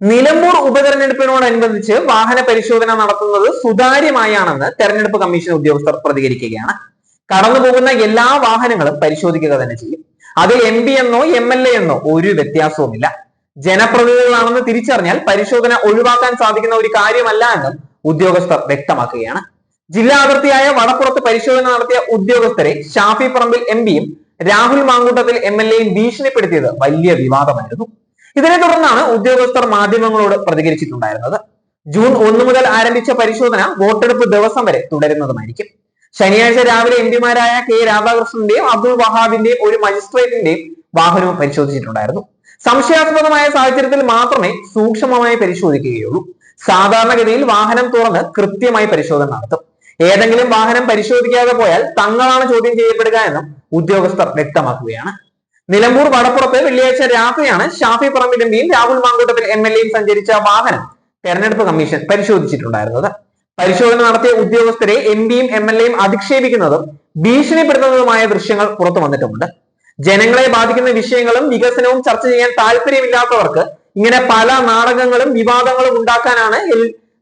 നിലമ്പൂർ ഉപതെരഞ്ഞെടുപ്പിനോടനുബന്ധിച്ച് വാഹന പരിശോധന നടത്തുന്നത് സുതാര്യമായാണെന്ന് തെരഞ്ഞെടുപ്പ് കമ്മീഷൻ ഉദ്യോഗസ്ഥർ പ്രതികരിക്കുകയാണ്. കടന്നുപോകുന്ന എല്ലാ വാഹനങ്ങളും പരിശോധിക്കുക തന്നെ ചെയ്യും. അതിൽ എം പി എന്നോ എം എൽ എ എന്നോ ഒരു വ്യത്യാസവുമില്ല. ജനപ്രതിനിധികളാണെന്ന് തിരിച്ചറിഞ്ഞാൽ പരിശോധന ഒഴിവാക്കാൻ സാധിക്കുന്ന ഒരു കാര്യമല്ല എന്നും ഉദ്യോഗസ്ഥർ വ്യക്തമാക്കുകയാണ്. ജില്ലാ അതിർത്തിയായ വടപ്പുറത്ത് പരിശോധന നടത്തിയ ഉദ്യോഗസ്ഥരെ Shafi Parambil M Rahul Mamkootathil M L എയും വലിയ വിവാദമായിരുന്നു. ഇതിനെ തുടർന്നാണ് ഉദ്യോഗസ്ഥർ മാധ്യമങ്ങളോട് പ്രതികരിച്ചിട്ടുണ്ടായിരുന്നത്. ജൂൺ ഒന്ന് മുതൽ ആരംഭിച്ച പരിശോധന വോട്ടെടുപ്പ് ദിവസം വരെ തുടരുന്നതുമായിരിക്കും. ശനിയാഴ്ച രാവിലെ എം പിമാരായ കെ രാധാകൃഷ്ണന്റെയും അബ്ദുൾ വഹാബിന്റെയും ഒരു മജിസ്ട്രേറ്റിന്റെയും വാഹനവും പരിശോധിച്ചിട്ടുണ്ടായിരുന്നു. സംശയാസ്പദമായ സാഹചര്യത്തിൽ മാത്രമേ സൂക്ഷ്മമായി പരിശോധിക്കുകയുള്ളൂ. സാധാരണഗതിയിൽ വാഹനം തുറന്ന് കൃത്യമായി പരിശോധന നടത്തും. ഏതെങ്കിലും വാഹനം പരിശോധിക്കാതെ പോയാൽ തങ്ങളാണ് ചോദ്യം ചെയ്യപ്പെടുക എന്നും ഉദ്യോഗസ്ഥർ വ്യക്തമാക്കുകയാണ്. നിലമ്പൂർ വടപ്പുറത്ത് വെള്ളിയാഴ്ച രാത്രിയാണ് ഷാഫി പറമ്പിൽ എംപിയും രാഹുൽ മാങ്കൂട്ടത്തിൽ എം എൽ എയും സഞ്ചരിച്ച വാഹനം തെരഞ്ഞെടുപ്പ് കമ്മീഷൻ പരിശോധിച്ചിട്ടുണ്ടായിരുന്നത്. പരിശോധന നടത്തിയ ഉദ്യോഗസ്ഥരെ എം പിയും എം എൽ എയും അധിക്ഷേപിക്കുന്നതും ഭീഷണിപ്പെടുത്തുന്നതുമായ ദൃശ്യങ്ങൾ പുറത്തു വന്നിട്ടുമുണ്ട്. ജനങ്ങളെ ബാധിക്കുന്ന വിഷയങ്ങളും വികസനവും ചർച്ച ചെയ്യാൻ താല്പര്യമില്ലാത്തവർക്ക് ഇങ്ങനെ പല നാടകങ്ങളും വിവാദങ്ങളും ഉണ്ടാക്കാനാണ്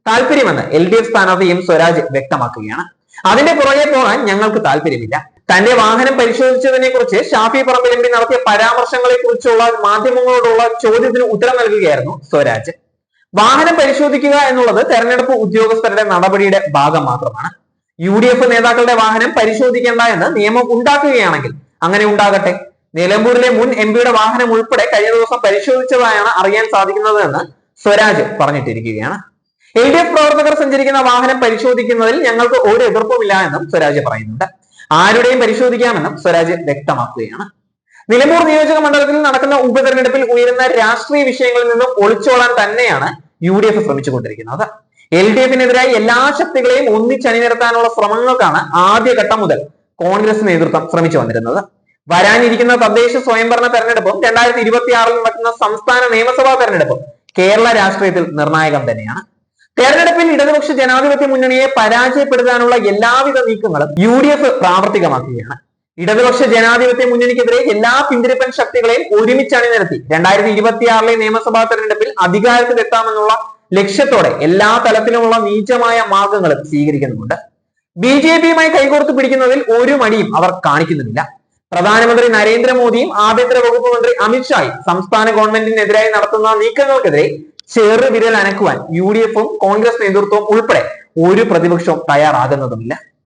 താല്പര്യമെന്ന് എൽ ഡി എഫ് സ്ഥാനാർത്ഥി എം സ്വരാജ് വ്യക്തമാക്കുകയാണ്. അതിന്റെ പുറകെ പോകാൻ ഞങ്ങൾക്ക് താല്പര്യമില്ല തന്റെ വാഹനം പരിശോധിച്ചതിനെ കുറിച്ച് ഷാഫി പറമ്പിൽ എം പി നടത്തിയ പരാമർശങ്ങളെ കുറിച്ചുള്ള മാധ്യമങ്ങളോടുള്ള ചോദ്യത്തിന് ഉത്തരം നൽകുകയായിരുന്നു സ്വരാജ്. വാഹനം പരിശോധിക്കുക എന്നുള്ളത് തെരഞ്ഞെടുപ്പ് ഉദ്യോഗസ്ഥരുടെ നടപടിയുടെ ഭാഗം മാത്രമാണ്. യു ഡി എഫ് നേതാക്കളുടെ വാഹനം പരിശോധിക്കേണ്ട എന്ന് നിയമം ഉണ്ടാക്കുകയാണെങ്കിൽ അങ്ങനെ ഉണ്ടാകട്ടെ. നിലമ്പൂരിലെ മുൻ എം പിയുടെ വാഹനം ഉൾപ്പെടെ കഴിഞ്ഞ ദിവസം പരിശോധിച്ചതായാണ് അറിയാൻ സാധിക്കുന്നതെന്ന് സ്വരാജ് പറഞ്ഞിട്ടിരിക്കുകയാണ്. എൽ ഡി എഫ് പ്രവർത്തകർ സഞ്ചരിക്കുന്ന വാഹനം പരിശോധിക്കുന്നതിൽ ഞങ്ങൾക്ക് ഒരു എതിർപ്പുമില്ല എന്നും സ്വരാജ് പറയുന്നുണ്ട്. ആരുടെയും പരിശോധിക്കാമെന്നും സ്വരാജ് വ്യക്തമാക്കുകയാണ്. നിലമ്പൂർ നിയോജക മണ്ഡലത്തിൽ നടക്കുന്ന ഉപതെരഞ്ഞെടുപ്പിൽ ഉയരുന്ന രാഷ്ട്രീയ വിഷയങ്ങളിൽ നിന്നും ഒളിച്ചോടാൻ തന്നെയാണ് യു ഡി എഫ് ശ്രമിച്ചുകൊണ്ടിരിക്കുന്നത്. എൽ ഡി എഫിനെതിരായി എല്ലാ ശക്തികളെയും ഒന്നിച്ചണിനിരത്താനുള്ള ശ്രമങ്ങൾക്കാണ് ആദ്യഘട്ടം മുതൽ കോൺഗ്രസ് നേതൃത്വം ശ്രമിച്ചു വന്നിരുന്നത്. വരാനിരിക്കുന്ന തദ്ദേശ സ്വയംഭരണ തെരഞ്ഞെടുപ്പും രണ്ടായിരത്തി ഇരുപത്തിയാറിൽ നടക്കുന്ന സംസ്ഥാന നിയമസഭാ തെരഞ്ഞെടുപ്പും കേരള രാഷ്ട്രീയത്തിൽ നിർണായകം തന്നെയാണ്. തെരഞ്ഞെടുപ്പിൽ ഇടതുപക്ഷ ജനാധിപത്യ മുന്നണിയെ പരാജയപ്പെടുത്താനുള്ള എല്ലാവിധ നീക്കങ്ങളും യു ഡി എഫ് പ്രാവർത്തികമാക്കുകയാണ്. ഇടതുപക്ഷ ജനാധിപത്യ മുന്നണിക്കെതിരെ എല്ലാ പിന്തിരിപ്പൻ ശക്തികളെയും ഒരുമിച്ച് അണിനിരത്തി രണ്ടായിരത്തി ഇരുപത്തിയാറിലെ നിയമസഭാ തെരഞ്ഞെടുപ്പിൽ അധികാരത്തിലെത്താമെന്നുള്ള ലക്ഷ്യത്തോടെ എല്ലാ തലത്തിലുമുള്ള നീചമായ മാർഗങ്ങളും സ്വീകരിക്കുന്നുണ്ട്. ബി ജെ പിയുമായി കൈകോർത്ത് പിടിക്കുന്നതിൽ ഒരു മടിയും അവർ കാണിക്കുന്നില്ല പ്രധാനമന്ത്രി നരേന്ദ്രമോദിയും ആഭ്യന്തര വകുപ്പ് മന്ത്രി അമിത്ഷായും സംസ്ഥാന ഗവൺമെന്റിനെതിരായി നടത്തുന്ന നീക്കങ്ങൾക്കെതിരെ ചെറുവിരൽ അനക്കുവാൻ യു ഡി എഫും കോൺഗ്രസ് നേതൃത്വവും ഉൾപ്പെടെ ഒരു പ്രതിപക്ഷവും തയ്യാറാകുന്നതുമില്ല.